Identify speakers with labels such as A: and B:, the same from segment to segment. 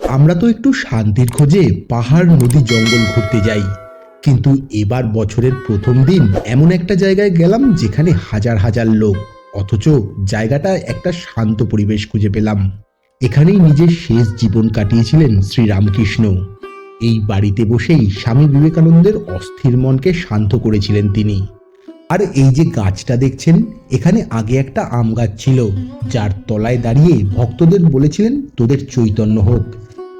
A: আমরা তো একটু শান্তির খোঁজে পাহাড়, নদী, জঙ্গল ঘুরতে যাই। কিন্তু এবার বছরের প্রথম দিন এমন একটা জায়গায় গেলাম যেখানে হাজার হাজার লোক। অথচ জায়গাটা একটা শান্ত পরিবেশ খুঁজে পেলাম। এখানেই নিজের শেষ জীবন কাটিয়েছিলেন শ্রীরামকৃষ্ণ। এই বাড়িতে বসেই স্বামী বিবেকানন্দের অস্থির মনকে শান্ত করেছিলেন তিনি। আর এই যে গাছটা দেখছেন, এখানে আগে একটা আম গাছ ছিল, যার তলায় দাঁড়িয়ে ভক্তদের বলেছিলেন, তোদের চৈতন্য হোক।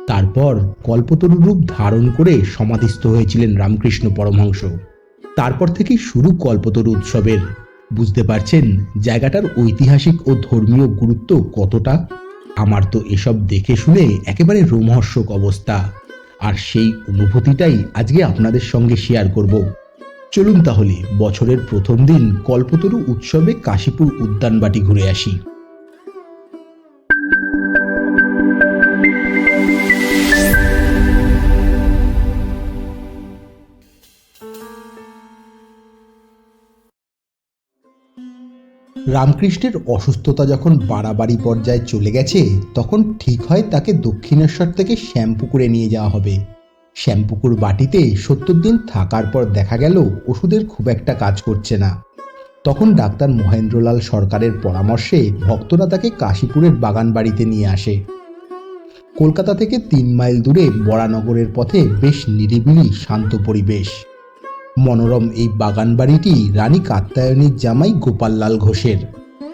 A: তারপর কল্পতরু রূপ ধারণ করে সমাধিস্থ হয়েছিলেন রামকৃষ্ণ পরমহংস। তারপর থেকে শুরু কল্পতরু উৎসবের। বুঝতে পারছেন জায়গাটার ঐতিহাসিক ও ধর্মীয় গুরুত্ব কতটা? আমার তো এসব দেখে শুনে একেবারে রোমহর্ষক অবস্থা। আর সেই অনুভূতিটাই আজকে আপনাদের সঙ্গে শেয়ার করব। চলুন তাহলে বছরের প্রথম দিন কল্পতরু উৎসবে কাশীপুর উদ্যানবাটি ঘুরে আসি। রামকৃষ্ণের অসুস্থতা যখন বাড়াবাড়ি পর্যায়ে চলে গেছে, তখন ঠিক হয় তাকে দক্ষিণেশ্বর থেকে শ্যামপুকুরে নিয়ে যাওয়া হবে। শ্যামপুকুর বাটিতে সত্তর দিন থাকার পর দেখা গেল ওষুধের খুব একটা কাজ করছে না। তখন ডাক্তার মহেন্দ্রলাল সরকারের পরামর্শে ভক্তরা তাকে কাশীপুরের বাগান বাড়িতে নিয়ে আসে। কলকাতা থেকে তিন মাইল দূরে বরানগরের পথে বেশ নিরিবিলি শান্ত পরিবেশ। মনোরম এই বাগান বাড়িটি রানী কাত্যায়নীর জামাই গোপাললাল ঘোষের।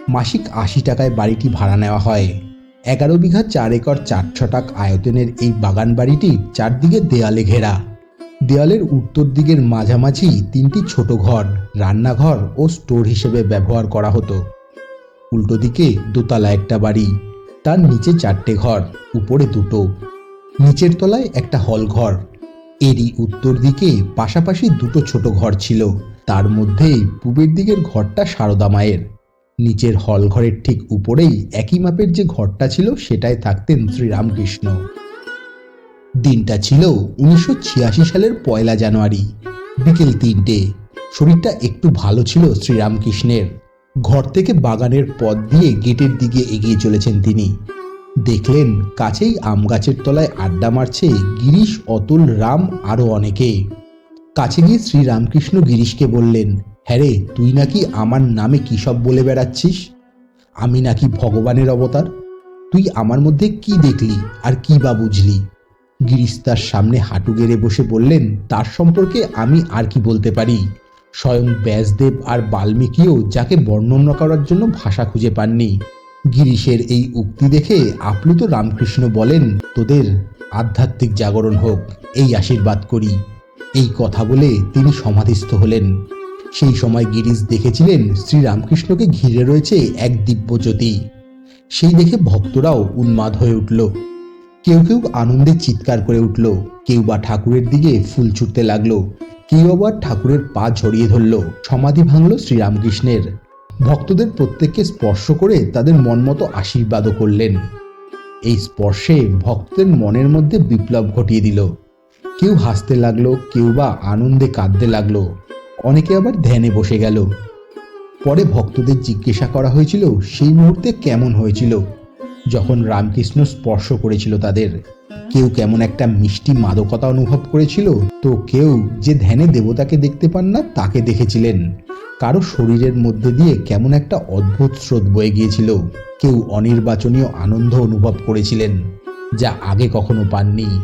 A: মাসিক আশি টাকায় বাড়িটি ভাড়া নেওয়া হয়। এগারো বিঘা চার একর চার ছটাক আয়তনের এই বাগান বাড়িটি চারদিকে দেয়ালে ঘেরা। দেয়ালের উত্তর দিকের মাঝামাঝি তিনটি ছোট ঘর, রান্নাঘর ও স্টোর হিসেবে ব্যবহার করা হতো। উল্টো দিকে দোতলা একটা বাড়ি, তার নিচে চারটে ঘর, উপরে দুটো। নিচের তলায় একটা হল ঘর এরই উত্তর দিকে পাশাপাশি দুটো ছোট ঘর ছিল। তার মধ্যেই পূবের দিকের ঘরটা সারদা মায়ের। নিচের হল ঘরের ঠিক উপরেই একই মাপের যে ঘরটা ছিল, সেটায় থাকতেন শ্রীরামকৃষ্ণ। দিনটা ছিল উনিশশো ছিয়াশি সালের পয়লা জানুয়ারি, বিকেল তিনটে। শরীরটা একটু ভালো ছিল শ্রীরামকৃষ্ণের। ঘর থেকে বাগানের পথ দিয়ে গেটের দিকে এগিয়ে চলেছেন তিনি। দেখলেন কাছেই আম গাছের তলায় আড্ডা মারছে গিরিশ, অতুল, রাম আরও অনেকে। কাছে গিয়ে শ্রীরামকৃষ্ণ গিরিশকে বললেন হ্যাঁ রে, তুই নাকি আমার নামে কী সব বলে বেড়াচ্ছিস? আমি নাকি ভগবানের অবতার? তুই আমার মধ্যে কি দেখলি আর কি বা বুঝলি? গিরিশ তার সামনে হাঁটু গেড়ে বসে বললেন, তার সম্পর্কে আমি আর কি বলতে পারি? স্বয়ং ব্যাসদেব আর বাল্মীকিও যাকে বর্ণনা করার জন্য ভাষা খুঁজে পাননি। গিরিশের এই উক্তি দেখে আপ্লুত রামকৃষ্ণ বলেন, তোদের আধ্যাত্মিক জাগরণ হোক, এই আশীর্বাদ করি। এই কথা বলে তিনি সমাধিস্থ হলেন। সেই সময় গিরিশ দেখেছিলেন শ্রীরামকৃষ্ণকে ঘিরে রয়েছে এক দিব্যজ্যোতি সেই দেখে ভক্তরাও উন্মাদ হয়ে উঠল। কেউ কেউ আনন্দে চিৎকার করে উঠল, কেউ বা ঠাকুরের দিকে ফুল ছুটতে লাগল, কেউ আবার ঠাকুরের পা ঝরিয়ে ধরল। সমাধি ভাঙল শ্রীরামকৃষ্ণের। ভক্তদের প্রত্যেককে স্পর্শ করে তাদের মন মতো আশীর্বাদও করলেন। এই স্পর্শে ভক্তদের মনের মধ্যে বিপ্লব ঘটিয়ে দিল। কেউ হাসতে লাগল, কেউ বা আনন্দে কাঁদতে লাগল। অনেকে আবার ধ্যানে বসে গেল। পরে ভক্তদের জিজ্ঞাসা করা হয়েছিল, সেই মুহূর্তে কেমন হয়েছিল? যখন রামকৃষ্ণ স্পর্শ করেছিল তাদের, কেউ কেমন একটা মিষ্টি মাদকতা অনুভব করেছিল? তো কেউ যে ধ্যানে দেবতাকে দেখতে পান না, তাকে দেখেছিলেন। কারও শরীরের মধ্যে দিয়ে কেমন একটা অদ্ভুত স্রোত বয়ে গিয়েছিল। কেউ অনির্বাচনীয় আনন্দ অনুভব করেছিলেন, যা আগে কখনো পাননি।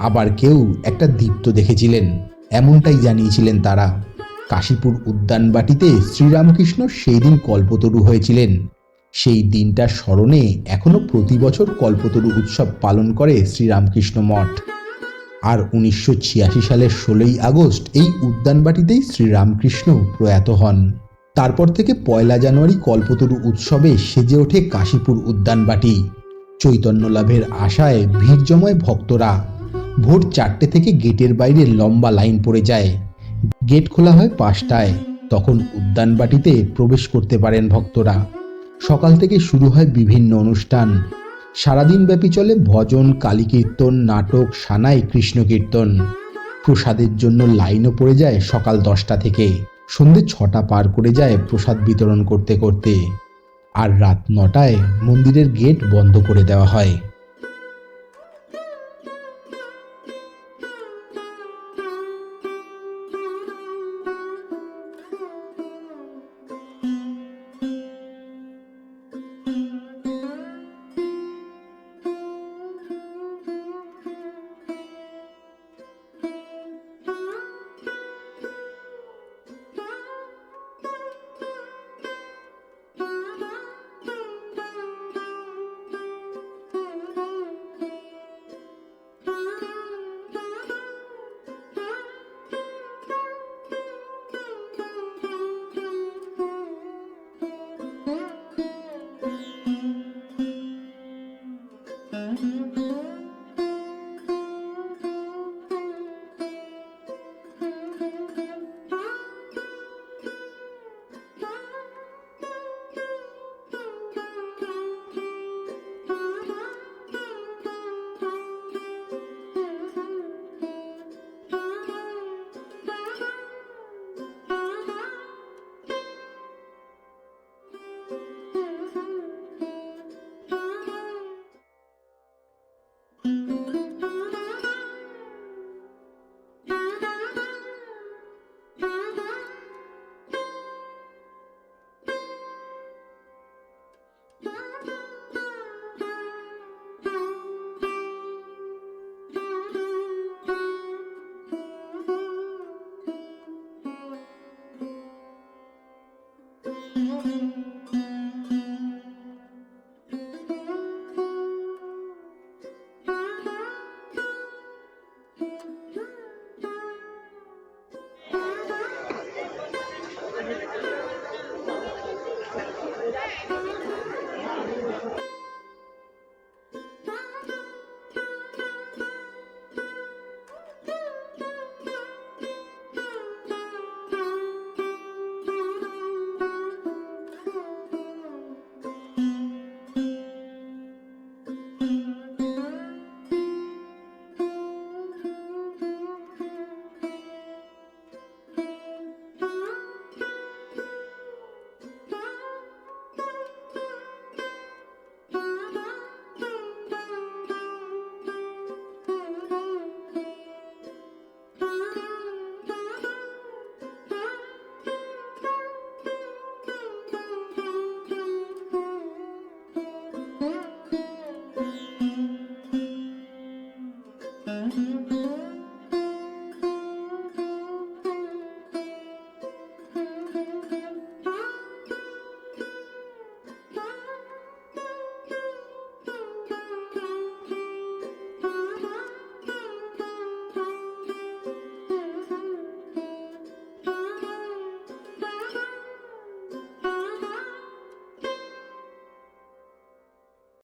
A: আবার কেউ একটা দীপ্ত দেখেছিলেন, এমনটাই জানিয়েছিলেন তারা। কাশীপুর উদ্যানবাটিতে শ্রীরামকৃষ্ণ সেই দিন কল্পতরু হয়েছিলেন। সেই দিনটার স্মরণে এখনও প্রতি বছর কল্পতরু উৎসব পালন করে শ্রীরামকৃষ্ণ মঠ। আর উনিশশো ছিয়াশি সালের ষোলোই আগস্ট এই উদ্যানবাটিতেই শ্রীরামকৃষ্ণ প্রয়াত হন। তারপর থেকে পয়লা জানুয়ারি কল্পতরু উৎসবে সেজে ওঠে কাশীপুর উদ্যানবাটি। চৈতন্য লাভের আশায় ভিড় জমায় ভক্তরা। ভোর চারটে থেকে গেটের বাইরে লম্বা লাইন পড়ে যায়। গেট খোলা হয় পাঁচটায়। তখন উদ্যানবাটিতে প্রবেশ করতে পারেন ভক্তরা। সকাল থেকে শুরু হয় বিভিন্ন অনুষ্ঠান। সারাদিন ব্যাপী চলে ভজন কালী কীর্তন নাটক, সানাই কৃষ্ণ কীর্তন প্রসাদের জন্য লাইনও পড়ে যায় সকাল দশটা থেকে। সন্ধে ছটা পার করে যায় প্রসাদ বিতরণ করতে করতে। আর রাত নটায় মন্দিরের গেট বন্ধ করে দেওয়া হয়।